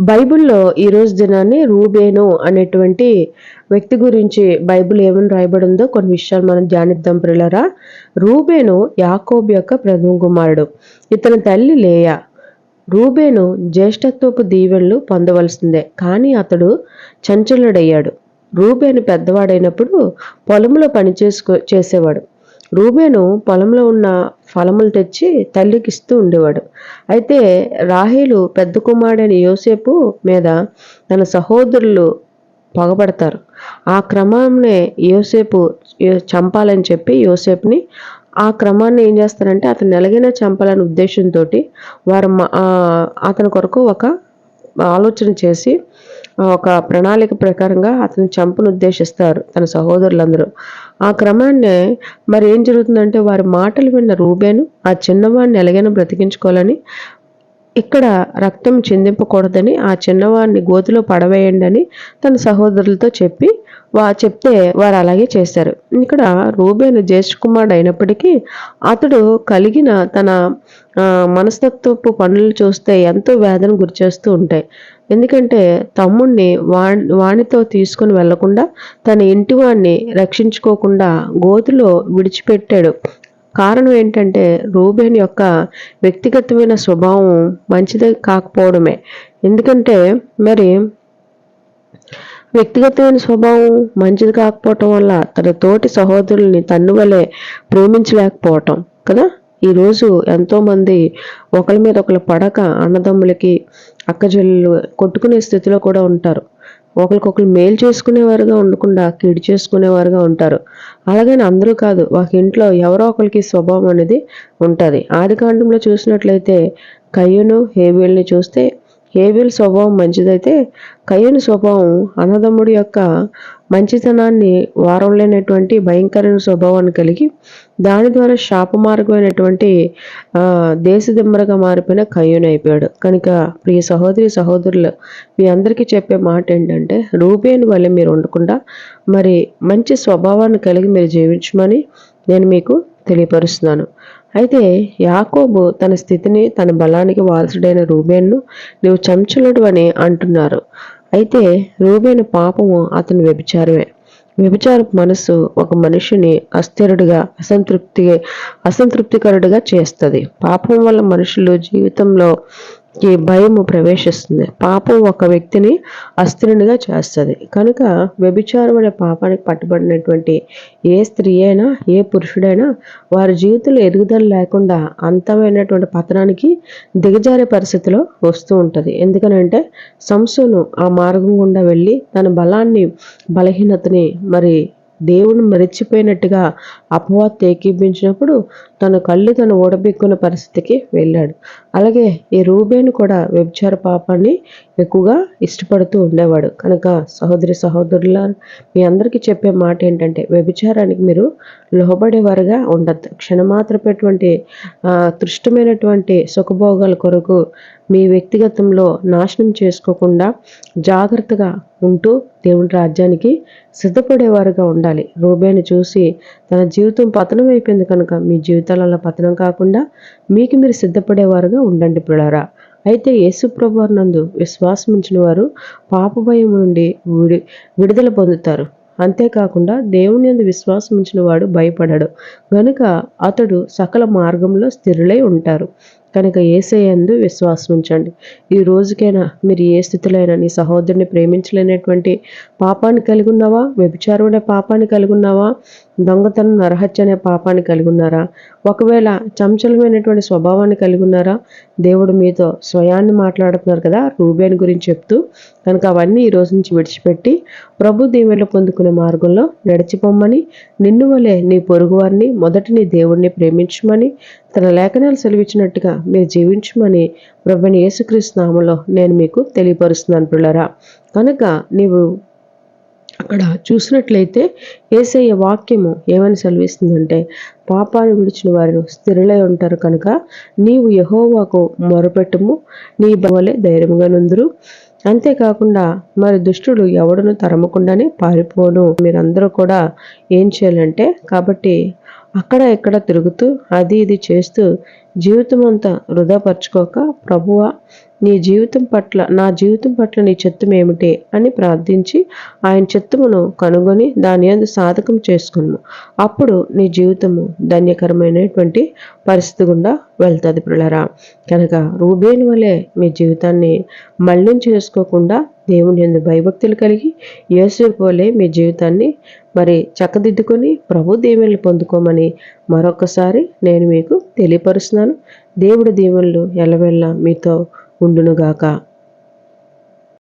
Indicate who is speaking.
Speaker 1: బైబిల్లో ఈరోజు దినాన్ని రూబేను అనేటువంటి వ్యక్తి గురించి బైబిల్ ఏమని రాయబడి ఉందో కొన్ని విషయాలు మనం ధ్యానిద్దాం ప్రిలరా రూబేను యాకోబ్ యొక్క ప్రథమ కుమారుడు. ఇతని తల్లి లేయా. రూబేను జ్యేష్ఠత్వపు దీవెనలు పొందవలసిందే కానీ అతడు చంచలుడయ్యాడు. రూబేను పెద్దవాడైనప్పుడు పొలంలో పని చేసుకో చేసేవాడు. రూబేను పొలంలో ఉన్న ఫలములు తెచ్చి తల్లికి ఇస్తూ ఉండేవాడు. అయితే రాహీలు పెద్ద కుమారుడైన యోసేపు మీద తన సహోదరులు పగబడతారు. ఆ క్రమంనే యోసేపు చంపాలని చెప్పి యోసేపుని ఆ క్రమాన్ని ఏం చేస్తారంటే అతను ఎలాగైనా చంపాలనే ఉద్దేశంతో వారు అతని కొరకు ఒక ఆలోచన చేసి ఒక ప్రణాళిక ప్రకారంగా అతని చంపును ఉద్దేశిస్తారు తన సహోదరులందరూ. ఆ క్రమాన్నే మరి ఏం జరుగుతుందంటే వారి మాటలు విన్న రూబేను ఆ చిన్నవాడిని ఎలాగైనా బ్రతికించుకోవాలని ఇక్కడ రక్తం చెందింపకూడదని ఆ చిన్నవాడిని గోతిలో పడవేయండి అని తన సహోదరులతో చెప్పి వా చెప్తే వారు అలాగే చేశారు ఇక్కడ రూబేను జ్యేష్ఠ కుమారుడు అయినప్పటికీ అతడు కలిగిన తన మనస్తత్వపు పనులు చూస్తే ఎంతో వేదన గురిచేస్తూ ఉంటాయి. ఎందుకంటే తమ్ముణ్ణి వా వానితో తీసుకుని వెళ్ళకుండా తన ఇంటి వాడిని రక్షించుకోకుండా గోతిలో విడిచిపెట్టాడు. కారణం ఏంటంటే రూబేన్ యొక్క వ్యక్తిగతమైన స్వభావం మంచిది కాకపోవడమే. ఎందుకంటే మరి వ్యక్తిగతమైన స్వభావం మంచిది కాకపోవటం వల్ల తన తోటి సహోదరుల్ని తన్ను వలె ప్రేమించలేకపోవటం కదా? ఈరోజు ఎంతోమంది ఒకరి మీద ఒకరు పడక అన్నదమ్ములకి అక్కజల్లు కొట్టుకునే స్థితిలో కూడా ఉంటారు. ఒకరికొకరు మేలు చేసుకునేవారుగా ఉండకుండా కీడు చేసుకునేవారుగా ఉంటారు. అలాగని అందరూ కాదు ఒక ఇంట్లో ఎవరో ఒకరికి స్వభావం అనేది ఉంటుంది. ఆది కాండంలో చూసినట్లయితే కయ్యను హేబేల్ని చూస్తే ఏబిల్ స్వభావం మంచిదైతే కయ్యను స్వభావం అన్నదమ్ముడి యొక్క మంచితనాన్ని వారం లేనటువంటి భయంకరమైన స్వభావాన్ని కలిగి దాని ద్వారా శాపమార్గమైనటువంటి దేశదిమ్మరగా మారిపోయిన కయ్యూని అయిపోయాడు. కనుక ప్రియ సహోదరి సహోదరులు మీ అందరికీ చెప్పే మాట ఏంటంటే రూపేణి వల్ల మీరు ఉండకుండా మరి మంచి స్వభావాన్ని కలిగి మీరు జీవించమని నేను మీకు తెలియపరుస్తున్నాను. అయితే యాకోబు తన స్థితిని తన బలానికి వారసుడైన రూబేన్ను నువ్వు చంచలుడు అని అంటున్నారు. అయితే రూబేను పాపము అతని వ్యభిచారమే. వ్యభిచార మనసు ఒక మనిషిని అస్థిరుడిగా అసంతృప్తి అసంతృప్తికరుడిగా చేస్తుంది. పాపం వల్ల మనుషులు జీవితంలో ఈ భయము ప్రవేశిస్తుంది. పాపం ఒక వ్యక్తిని అస్థిరునిగా చేస్తుంది. కనుక వ్యభిచారం అనే పాపానికి పట్టుబడినటువంటి ఏ స్త్రీ అయినా ఏ పురుషుడైనా వారి జీవితంలో ఎదుగుదల లేకుండా అంతమైనటువంటి పతనానికి దిగజారే పరిస్థితిలో వస్తూ ఉంటుంది. ఎందుకనంటే సంసును ఆ మార్గం గుండా వెళ్ళి తన బలాన్ని బలహీనతని మరి దేవుని మరిచిపోయినట్టుగా అపవాద్ ఏకీపించినప్పుడు తన కళ్ళు తను ఓడబెక్కున్న పరిస్థితికి వెళ్ళాడు. అలాగే ఈ రూబేను కూడా వ్యభిచార పాపాన్ని ఎక్కువగా ఇష్టపడుతూ ఉండేవాడు. కనుక సహోదరి సహోదరుల మీ అందరికీ చెప్పే మాట ఏంటంటే వ్యభిచారానికి మీరు లోబడేవారుగా ఉండద్దు క్షణమాత్రపేటువంటి తృష్టమైనటువంటి సుఖభోగాల కొరకు మీ వ్యక్తిగతంలో నాశనం చేసుకోకుండా జాగ్రత్తగా ఉంటూ దేవుని రాజ్యానికి సిద్ధపడేవారుగా ఉండాలి. రూబేని చూసి తన జీవితం పతనం అయిపోయింది కనుక మీ జీవితాలలో పతనం కాకుండా మీకు మీరు సిద్ధపడేవారుగా ఉండండి పిల్లరా. అయితే యేసు ప్రభువారి నందు విశ్వాసం వారు పాప భయం నుండి విడి విడుదల పొందుతారు. అంతేకాకుండా దేవుని అందు విశ్వాసం ఉంచిన వాడు భయపడడు. గనుక అతడు సకల మార్గంలో స్థిరులై ఉంటారు. కనుక ఏసయందు విశ్వాసం ఉంచండి ఈ రోజుకైనా మీరు ఏ స్థితిలో అయినా నీ సహోదరుని ప్రేమించలేనటువంటి పాపాన్ని కలిగి ఉన్నావా? వ్యభిచారం అనే పాపాన్ని కలిగి ఉన్నావా? దొంగతనం నరహత్య అనే పాపాన్ని కలిగి ఉన్నారా ఒకవేళ చంచలమైనటువంటి స్వభావాన్ని కలిగి ఉన్నారా దేవుడు మీతో స్వయాన్ని మాట్లాడుతున్నారు కదా రూబేన్ గురించి చెప్తూ కనుక అవన్నీ ఈ రోజు నుంచి విడిచిపెట్టి ప్రభు దీవెనలు పొందుకునే మార్గంలో నడిచిపోమ్మని నిన్ను వలె నీ పొరుగువారిని మొదటి నీ దేవుణ్ణి ప్రేమించమని తన లేఖనాలు సెలవిచ్చినట్టుగా మీరు జీవించమని ప్రభుని యేసుక్రీస్తు నామంలో నేను మీకు తెలియపరుస్తున్నాను పిల్లరా కనుక నీవు అక్కడ చూసినట్లయితే ఏసయ్య వాక్యము ఏమని సెలవిస్తుందంటే పాపాన్ని విడిచిన వారు స్థిరలై ఉంటారు కనుక నీవు యహోవాకు మొరపెట్టుము నీ బవలే ధైర్యంగా నుందురు. అంతేకాకుండా మరి దుష్టుడు ఎవడను తరమకుండానే పారిపోను. మీరందరూ కూడా ఏం చేయాలంటే కాబట్టి అక్కడ ఎక్కడ తిరుగుతూ అది ఇది చేస్తూ జీవితం అంతా వృధాపరచుకోక ప్రభువ నీ జీవితం పట్ల నా జీవితం పట్ల నీ చిత్తం ఏమిటి అని ప్రార్థించి ఆయన చిత్తమును కనుగొని దాని యందు సాధకం చేసుకును అప్పుడు నీ జీవితము ధన్యకరమైనటువంటి పరిస్థితి గుండా వెళ్తుంది పిల్లరా. కనుక రూబేని వలె మీ జీవితాన్ని మళ్ళీ చేసుకోకుండా దేవుని ఎందు భయభక్తులు కలిగి యేసేపు వలె మీ జీవితాన్ని మరి చక్కదిద్దుకొని ప్రభు దీవెనలు పొందుకోమని మరొకసారి నేను మీకు తెలియపరుస్తున్నాను. దేవుడి దీవెనలు ఎల్లవెల్ల మీతో ఉండునుగాక